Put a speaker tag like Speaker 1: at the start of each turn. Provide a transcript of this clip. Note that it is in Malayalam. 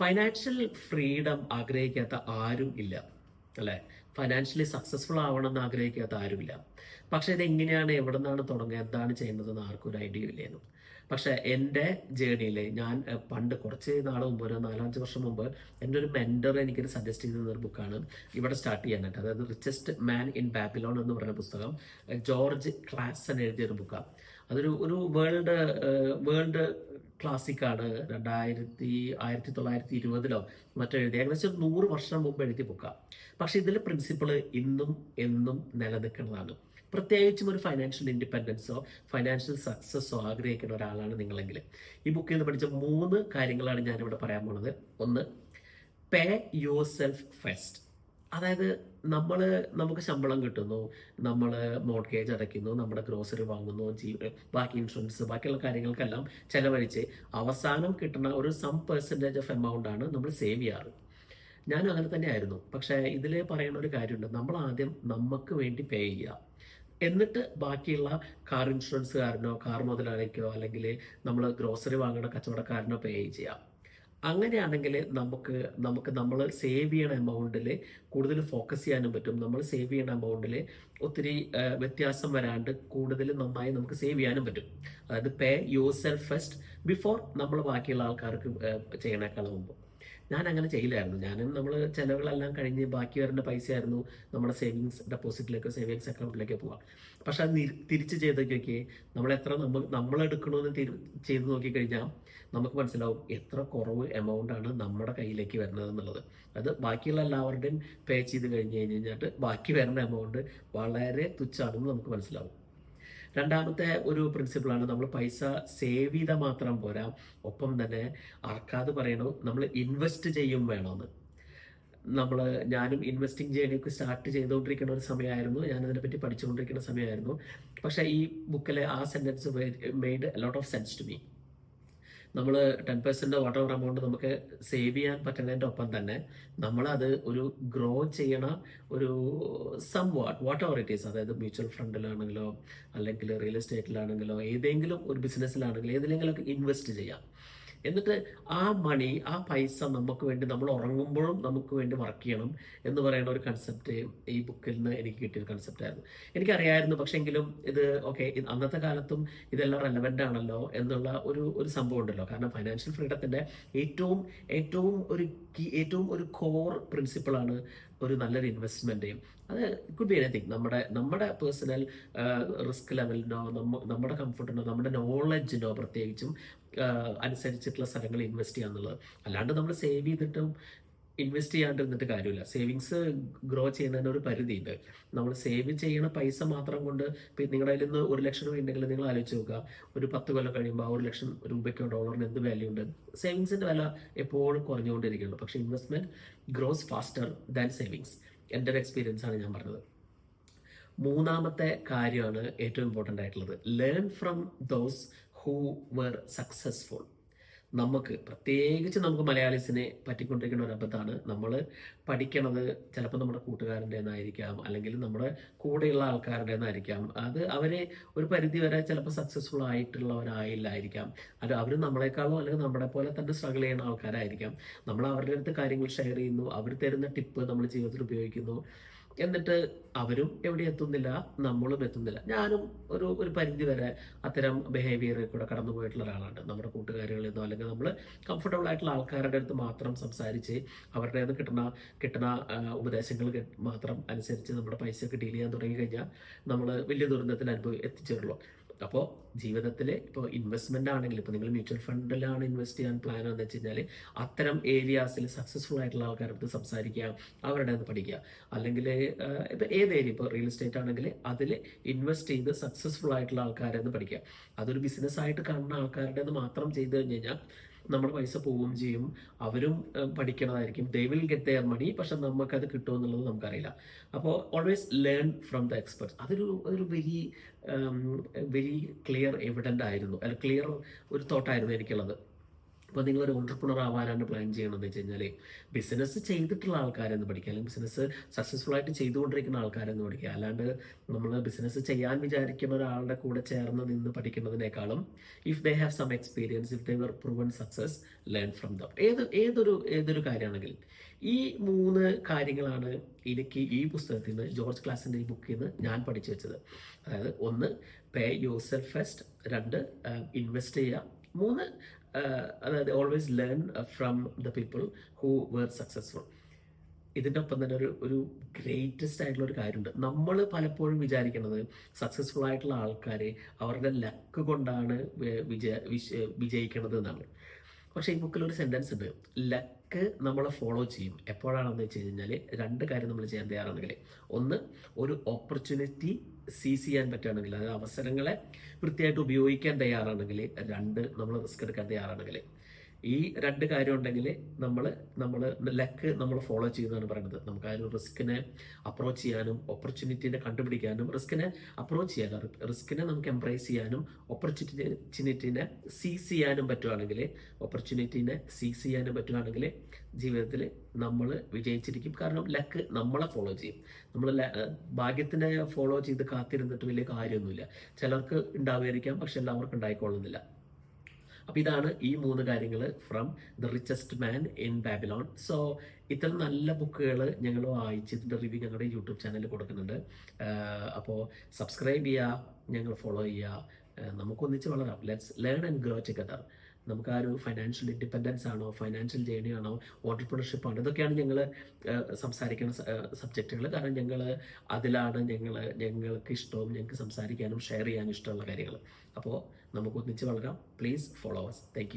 Speaker 1: ഫൈനാൻഷ്യൽ ഫ്രീഡം ആഗ്രഹിക്കാത്ത ആരും ഇല്ല. അല്ലെ? ഫൈനാൻഷ്യലി സക്സസ്ഫുൾ ആവണം എന്ന് ആഗ്രഹിക്കാത്ത ആരുമില്ല പക്ഷെ ഇത് എങ്ങനെയാണ് എവിടെ നിന്നാണ് തുടങ്ങുക എന്താണ് ചെയ്യുന്നതെന്ന് ആർക്കും ഒരു ഐഡിയ ഇല്ലായിരുന്നു പക്ഷെ എന്റെ ജേണിയിൽ ഞാൻ പണ്ട് കുറച്ച് നാൾ മുമ്പ് ഒരു നാലഞ്ച് വർഷം മുമ്പ് എന്റെ ഒരു മെന്റർ എനിക്കൊരു സജസ്റ്റ് ചെയ്ത ഒരു ബുക്കാണ് ഇവിടെ സ്റ്റാർട്ട് ചെയ്യാനായിട്ട് അതായത് റിച്ചസ്റ്റ് മാൻ ഇൻ ബാബിലോൺ എന്ന് പറയുന്ന പുസ്തകം ജോർജ് എഴുതിയ ഒരു ബുക്കാണ് അതൊരു ഒരു വേൾഡ് വേൾഡ് ക്ലാസിക്കാണ് രണ്ടായിരത്തി ആയിരത്തി തൊള്ളായിരത്തി ഇരുപതിലോ മറ്റോ എഴുതി ഏകദേശം നൂറ് വർഷം മുമ്പ് എഴുതി ബുക്കാണ് പക്ഷെ ഇതിലെ പ്രിൻസിപ്പിൾ ഇന്നും എന്നും നിലനിൽക്കുന്നതാണ്. പ്രത്യേകിച്ചും ഒരു ഫൈനാൻഷ്യൽ ഇൻഡിപെൻഡൻസോ ഫൈനാൻഷ്യൽ സക്സസ്സോ ആഗ്രഹിക്കുന്ന ഒരാളാണ് നിങ്ങളെങ്കിൽ. ഈ ബുക്കിൽ നിന്ന് പഠിച്ച മൂന്ന് കാര്യങ്ങളാണ് ഞാനിവിടെ പറയാൻ പോണത്. ഒന്ന് പേ യുവർ സെൽഫ് ഫസ്റ്റ് അതായത് നമ്മൾ നമുക്ക് ശമ്പളം കിട്ടുന്നു നമ്മൾ മോർഗേജ് അടയ്ക്കുന്നു നമ്മുടെ ഗ്രോസറി വാങ്ങുന്നു ജീ ബാക്കി ഇൻഷുറൻസ് ബാക്കിയുള്ള കാര്യങ്ങൾക്കെല്ലാം ചെലവഴിച്ച് അവസാനം കിട്ടുന്ന ഒരു സം പെർസെന്റേജ് ഓഫ് എമൗണ്ട് ആണ് നമ്മൾ സേവ് ചെയ്യാറ്. ഞാൻ അങ്ങനെ തന്നെ ആയിരുന്നു പക്ഷേ ഇതിൽ പറയുന്ന ഒരു കാര്യമുണ്ട്. നമ്മൾ ആദ്യം നമുക്ക് വേണ്ടി പേ ചെയ്യുക എന്നിട്ട് ബാക്കിയുള്ള കാർ ഇൻഷുറൻസുകാരനോ കാർ മുതലാളിക്കോ അല്ലെങ്കിൽ നമ്മൾ ഗ്രോസറി വാങ്ങുന്ന കച്ചവടക്കാരനോ പേ ചെയ്യാം. അങ്ങനെയാണെങ്കിൽ നമുക്ക് നമുക്ക് നമ്മൾ സേവ് ചെയ്യണ എമൗണ്ടിൽ കൂടുതൽ ഫോക്കസ് ചെയ്യാനും പറ്റും. നമ്മൾ സേവ് ചെയ്യണ എമൗണ്ടിൽ ഒത്തിരി വ്യത്യാസം വരാണ്ട് കൂടുതൽ നന്നായി നമുക്ക് സേവ് ചെയ്യാനും പറ്റും. അതായത് pay yourself first before നമ്മൾ ബാക്കിയുള്ള ആൾക്കാർക്ക് ചെയ്യണേക്കാളും മുമ്പ്. ഞാൻ അങ്ങനെ ചെയ്യില്ലായിരുന്നു. ഞാനും നമ്മൾ ചിലവുകളെല്ലാം കഴിഞ്ഞ് ബാക്കി വരുന്ന പൈസയായിരുന്നു നമ്മുടെ സേവിങ്സ് ഡെപ്പോസിറ്റിലേക്കോ സേവിങ്സ് അക്കൗണ്ടിലേക്കോ പോവാം. പക്ഷെ അത് തിരിച്ച് ചെയ്തൊക്കെ നമ്മൾ എത്ര നമ്മൾ നമ്മൾ എടുക്കണമെന്ന് ചെയ്ത് നോക്കിക്കഴിഞ്ഞാൽ നമുക്ക് മനസ്സിലാവും എത്ര കുറവ് എമൗണ്ട് ആണ് നമ്മുടെ കയ്യിലേക്ക് വരുന്നത് എന്നുള്ളത് അത് ബാക്കിയുള്ള എല്ലാവരുടെയും പേ ചെയ്ത് കഴിഞ്ഞ് കഴിഞ്ഞ് കഴിഞ്ഞിട്ട് ബാക്കി വരുന്ന എമൗണ്ട് വളരെ തുച്ഛാണെന്ന് നമുക്ക് മനസ്സിലാവും. രണ്ടാമത്തെ ഒരു പ്രിൻസിപ്പിളാണ് നമ്മൾ പൈസ സേവ് ചെയ്താൽ മാത്രം പോരാ. ഒപ്പം തന്നെ അറക്കാതെ പറയണു നമ്മൾ ഇൻവെസ്റ്റ് ചെയ്യും വേണമെന്ന് നമ്മൾ ഞാനും ഇൻവെസ്റ്റിംഗ് ജേണിയൊക്കെ സ്റ്റാർട്ട് ചെയ്തുകൊണ്ടിരിക്കുന്ന ഒരു സമയമായിരുന്നു. ഞാൻ അതിനെപ്പറ്റി പഠിച്ചുകൊണ്ടിരിക്കുന്ന സമയമായിരുന്നു. പക്ഷേ ഈ ബുക്കിലെ ആ sentence made lot of sense to me നമ്മൾ ടെൻ പെർസെന്റ് വാട്ടർ എമൗണ്ട് നമുക്ക് സേവ് ചെയ്യാൻ പറ്റുന്നതിന്റെ ഒപ്പം തന്നെ നമ്മളത് ഒരു ഗ്രോ ചെയ്യണ ഒരു some what whatever it is അതായത് മ്യൂച്വൽ ഫണ്ടിലാണെങ്കിലോ അല്ലെങ്കിൽ റിയൽ എസ്റ്റേറ്റിലാണെങ്കിലോ ഏതെങ്കിലും ഒരു ബിസിനസ്സിലാണെങ്കിലോ ഏതിലെങ്കിലുമൊക്കെ ഇൻവെസ്റ്റ് ചെയ്യാം. എന്നിട്ട് ആ മണി ആ പൈസ നമുക്ക് വേണ്ടി നമ്മൾ ഉറങ്ങുമ്പോഴും നമുക്ക് വേണ്ടി വർക്ക് ചെയ്യണം എന്ന് പറയുന്ന ഒരു കൺസെപ്റ്റ് ഈ ബുക്കിൽ നിന്ന് എനിക്ക് കിട്ടിയൊരു കൺസെപ്റ്റായിരുന്നു എനിക്കറിയായിരുന്നു പക്ഷെങ്കിലും ഇത് ഓക്കെ അന്നത്തെ കാലത്തും ഇതെല്ലാം റെലവെന്റ് ആണല്ലോ എന്നുള്ള ഒരു ഒരു സംഭവം ഉണ്ടല്ലോ. കാരണം ഫൈനാൻഷ്യൽ ഫ്രീഡത്തിന്റെ ഏറ്റവും ഏറ്റവും ഒരു ഏറ്റവും ഒരു കോർ പ്രിൻസിപ്പിളാണ് ഒരു നല്ലൊരു ഇൻവെസ്റ്റ്മെന്റ് അത് കുഡ് ബി എനിത്തിങ് നമ്മുടെ നമ്മുടെ പേഴ്സണൽ റിസ്ക് ലെവലിനോ നമ്മുടെ കംഫർട്ടിനോ നമ്മുടെ നോളജിനോ പ്രത്യേകിച്ചും അനുസരിച്ചിട്ടുള്ള സ്ഥലങ്ങളിൽ ഇൻവെസ്റ്റ് ചെയ്യുക എന്നുള്ളത് അല്ലാണ്ട് നമ്മൾ സേവ് ചെയ്തിട്ടും ഇൻവെസ്റ്റ് ചെയ്യാണ്ടിരുന്നിട്ട് കാര്യമില്ല. സേവിങ്സ് ഗ്രോ ചെയ്യുന്നതിന് ഒരു പരിധിയുണ്ട്. നമ്മൾ സേവ് ചെയ്യണ പൈസ മാത്രം കൊണ്ട് ഇപ്പം നിങ്ങളുടെ കയ്യിൽ നിന്ന് ഒരു ലക്ഷം രൂപ ഉണ്ടെങ്കിൽ നിങ്ങൾ ആലോചിച്ച് നോക്കുക. ഒരു പത്ത് കൊല്ലം കഴിയുമ്പോൾ ആ ഒരു ലക്ഷം രൂപയ്ക്കോ ഡോളറിന് എന്ത് വാല്യൂ ഉണ്ട്? സേവിങ്സിന്റെ വില എപ്പോഴും കുറഞ്ഞുകൊണ്ടിരിക്കുകയുള്ളൂ പക്ഷേ investment grows faster than savings എന്റെ ഒരു എക്സ്പീരിയൻസ് ആണ് ഞാൻ പറഞ്ഞത്. മൂന്നാമത്തെ കാര്യമാണ് ഏറ്റവും ഇമ്പോർട്ടന്റ് ആയിട്ടുള്ളത്. Learn from those who were successful നമുക്ക് പ്രത്യേകിച്ച് നമുക്ക് മലയാളീസിനെ പറ്റിക്കൊണ്ടിരിക്കുന്ന ഒരു അബദ്ധമാണ്. നമ്മൾ പഠിക്കണത് ചിലപ്പോൾ നമ്മുടെ കൂട്ടുകാരന്റെ നിന്നായിരിക്കാം അല്ലെങ്കിൽ നമ്മുടെ കൂടെയുള്ള ആൾക്കാരുടെ നിന്നായിരിക്കാം അത് അവരെ ഒരു പരിധി വരെ ചിലപ്പോൾ സക്സസ്ഫുൾ ആയിട്ടുള്ളവരായില്ലായിരിക്കാം. അത് അവർ നമ്മളെക്കാളും അല്ലെങ്കിൽ നമ്മളെ പോലെ തന്നെ സ്ട്രഗിൾ ചെയ്യുന്ന ആൾക്കാരായിരിക്കാം. നമ്മൾ അവരുടെ അടുത്ത് കാര്യങ്ങൾ ഷെയർ ചെയ്യുന്നു. അവർ തരുന്ന ടിപ്പ് നമ്മൾ ജീവിതത്തിൽ ഉപയോഗിക്കുന്നു. എന്നിട്ട് അവരും എവിടെ എത്തുന്നില്ല നമ്മളും എത്തുന്നില്ല. ഞാനും ഒരു ഒരു പരിധി വരെ അത്തരം ബിഹേവിയറിൽ കൂടെ കടന്നു പോയിട്ടുള്ള ഒരാളാണ്. നമ്മുടെ കൂട്ടുകാരികളിൽ നിന്നോ അല്ലെങ്കിൽ നമ്മൾ കംഫർട്ടബിൾ ആയിട്ടുള്ള ആൾക്കാരുടെ അടുത്ത് മാത്രം സംസാരിച്ച് അവരുടെ നിന്ന് കിട്ടുന്ന കിട്ടുന്ന ഉപദേശങ്ങൾ മാത്രം അനുസരിച്ച് നമ്മുടെ പൈസയൊക്കെ ഡീൽ ചെയ്യാൻ തുടങ്ങി കഴിഞ്ഞാൽ നമ്മൾ വലിയ ദുരന്തത്തിൽ അനുഭവം എത്തിച്ചേരുള്ളൂ. അപ്പോൾ ജീവിതത്തിൽ ഇപ്പോൾ ഇൻവെസ്റ്റ്മെന്റ് ആണെങ്കിൽ ഇപ്പോൾ നിങ്ങൾ മ്യൂച്വൽ ഫണ്ടിലാണ് ഇൻവെസ്റ്റ് ചെയ്യാൻ പ്ലാൻ എന്ന് വെച്ച് കഴിഞ്ഞാൽ അത്തരം ഏരിയാസിൽ സക്സസ്ഫുൾ ആയിട്ടുള്ള ആൾക്കാരുടെ അടുത്ത് സംസാരിക്കുക അവരുടെ നിന്ന് പഠിക്കുക. അല്ലെങ്കിൽ ഇപ്പോൾ ഏത് ഏരിയ ഇപ്പോൾ റിയൽ എസ്റ്റേറ്റ് ആണെങ്കിൽ അതിൽ ഇൻവെസ്റ്റ് ചെയ്ത് സക്സസ്ഫുൾ ആയിട്ടുള്ള ആൾക്കാരെ നിന്ന് പഠിക്കുക. അതൊരു ബിസിനസ് ആയിട്ട് കാണുന്ന ആൾക്കാരുടെ നിന്ന് മാത്രം ചെയ്ത് കഴിഞ്ഞ് കഴിഞ്ഞാൽ നമ്മുടെ പൈസ പോവുകയും ചെയ്യും. അവരും പഠിക്കണതായിരിക്കും. They will get their money പക്ഷെ നമുക്കത് കിട്ടുമോ എന്നുള്ളത് നമുക്കറിയില്ല. അപ്പോൾ always learn from the experts അതൊരു ഒരു വെരി വെരി ക്ലിയർ എവിഡന്റ് ആയിരുന്നു. അല്ല ക്ലിയർ ഒരു തോട്ടായിരുന്നു എനിക്കുള്ളത്. ഇപ്പോൾ ഒരു ഓണ്ടർപ്രണർ ആവാനാണ് പ്ലാൻ ചെയ്യണമെന്ന് വെച്ച് കഴിഞ്ഞാൽ ബിസിനസ് ചെയ്തിട്ടുള്ള ആൾക്കാരെന്ന് പഠിക്കുക. അല്ലെങ്കിൽ ബിസിനസ് സക്സസ്ഫുൾ ആയിട്ട് ചെയ്തുകൊണ്ടിരിക്കുന്ന ആൾക്കാരെന്ന് പഠിക്കുക. അല്ലാണ്ട് നമ്മൾ ബിസിനസ് ചെയ്യാൻ വിചാരിക്കുന്ന ഒരാളുടെ കൂടെ ചേർന്ന് നിന്ന് പഠിക്കുന്നതിനേക്കാളും if they have some experience if they were proven success learn from them ഏത് ഏതൊരു ഏതൊരു കാര്യമാണെങ്കിലും ഈ മൂന്ന് കാര്യങ്ങളാണ് എനിക്ക് ഈ പുസ്തകത്തിൽ നിന്ന് ജോർജ് ക്ലാസിന്റെ ഈ ബുക്കിൽ നിന്ന് ഞാൻ പഠിച്ചു വെച്ചത്. അതായത് ഒന്ന് പേ യുവർ സെൽഫ് ഫസ്റ്റ് രണ്ട് ഇൻവെസ്റ്റ് ചെയ്യുക. മൂന്ന് അതായത് always learn from the people who were successful ഇതിന്റെ ഒപ്പം തന്നെ ഒരു ഒരു ഗ്രേറ്റസ്റ്റ് ആയിട്ടുള്ള ഒരു കാര്യമുണ്ട്. നമ്മൾ പലപ്പോഴും വിചാരിക്കുന്നത് സക്സസ്ഫുൾ ആയിട്ടുള്ള ആൾക്കാരെ അവരുടെ ലക്ക് കൊണ്ടാണ് വിജയ വിജയിക്കണത് എന്നാണ്. പക്ഷേ ഈ ബുക്കിൽ ഒരു സെന്റൻസ് ഉണ്ട്. ലക്ക് നമ്മളെ ഫോളോ ചെയ്യും. എപ്പോഴാണെന്ന് വെച്ച് കഴിഞ്ഞാൽ രണ്ട് കാര്യം നമ്മൾ ചെയ്യാൻ തയ്യാറാണെങ്കിൽ ഒന്ന് ഒരു ഓപ്പർച്യൂണിറ്റി സീസ് ചെയ്യാൻ പറ്റുകയാണെങ്കിൽ അതായത് അവസരങ്ങളെ വൃത്തിയായിട്ട് ഉപയോഗിക്കാൻ തയ്യാറാണെങ്കിൽ രണ്ട് നമ്മൾ റിസ്ക് എടുക്കാൻ തയ്യാറാണെങ്കിൽ ഈ രണ്ട് കാര്യം ഉണ്ടെങ്കിൽ നമ്മൾ നമ്മൾ ലക്ക് നമ്മൾ ഫോളോ ചെയ്യുന്നതാണ് പറയുന്നത്. നമുക്ക് ഒരു റിസ്കിനെ അപ്രോച്ച് ചെയ്യാനും ഓപ്പർച്യൂണിറ്റിനെ കണ്ടുപിടിക്കാനും റിസ്കിനെ അപ്രോച്ച് ചെയ്യാനും റിസ്കിനെ നമുക്ക് എംപ്രൈസ് ചെയ്യാനും ഓപ്പർച്യൂണിറ്റിനെ സീസ് ചെയ്യാനും പറ്റുവാണെങ്കിൽ ഓപ്പർച്യൂണിറ്റിനെ സീസ് ചെയ്യാനും പറ്റുവാണെങ്കിൽ ജീവിതത്തിൽ നമ്മൾ വിജയിച്ചിരിക്കും. കാരണം ലക്ക് നമ്മളെ ഫോളോ ചെയ്യും. നമ്മൾ ഭാഗ്യത്തിനെ ഫോളോ ചെയ്ത് കാത്തിരുന്നിട്ട് വലിയ കാര്യമൊന്നുമില്ല. ചിലർക്ക് ഉണ്ടാവുമായിരിക്കാം പക്ഷെ എല്ലാവർക്കും ഉണ്ടായിക്കൊള്ളുന്നില്ല. അപ്പോൾ ഇതാണ് ഈ മൂന്ന് കാര്യങ്ങൾ from the richest man in Babylon so ഇത്ര നല്ല ബുക്കുകൾ ഞങ്ങൾ വായിച്ച് ഇതിന്റെ റിവ്യൂ ഞങ്ങളുടെ യൂട്യൂബ് ചാനലിൽ കൊടുക്കുന്നുണ്ട്. അപ്പോൾ സബ്സ്ക്രൈബ് ചെയ്യുക ഞങ്ങൾ ഫോളോ ചെയ്യുക നമുക്കൊന്നിച്ച് വളരാം. Let's learn and grow together നമുക്ക് ആ ഒരു ഫൈനാൻഷ്യൽ ഇൻഡിപെൻഡൻസ് ആണോ ഫൈനാൻഷ്യൽ ജേണി ആണോ ഓണ്ടർപ്രണർഷിപ്പ് ആണോ ഇതൊക്കെയാണ് ഞങ്ങൾ സംസാരിക്കുന്ന സബ്ജക്റ്റുകൾ കാരണം ഞങ്ങൾ അതിലാണ് ഞങ്ങൾ ഞങ്ങൾക്ക് ഇഷ്ടവും ഞങ്ങൾക്ക് സംസാരിക്കാനും ഷെയർ ചെയ്യാനും ഇഷ്ടമുള്ള കാര്യങ്ങൾ അപ്പോൾ നമുക്ക് ഒന്നിച്ച് വളരാം. Please follow us thank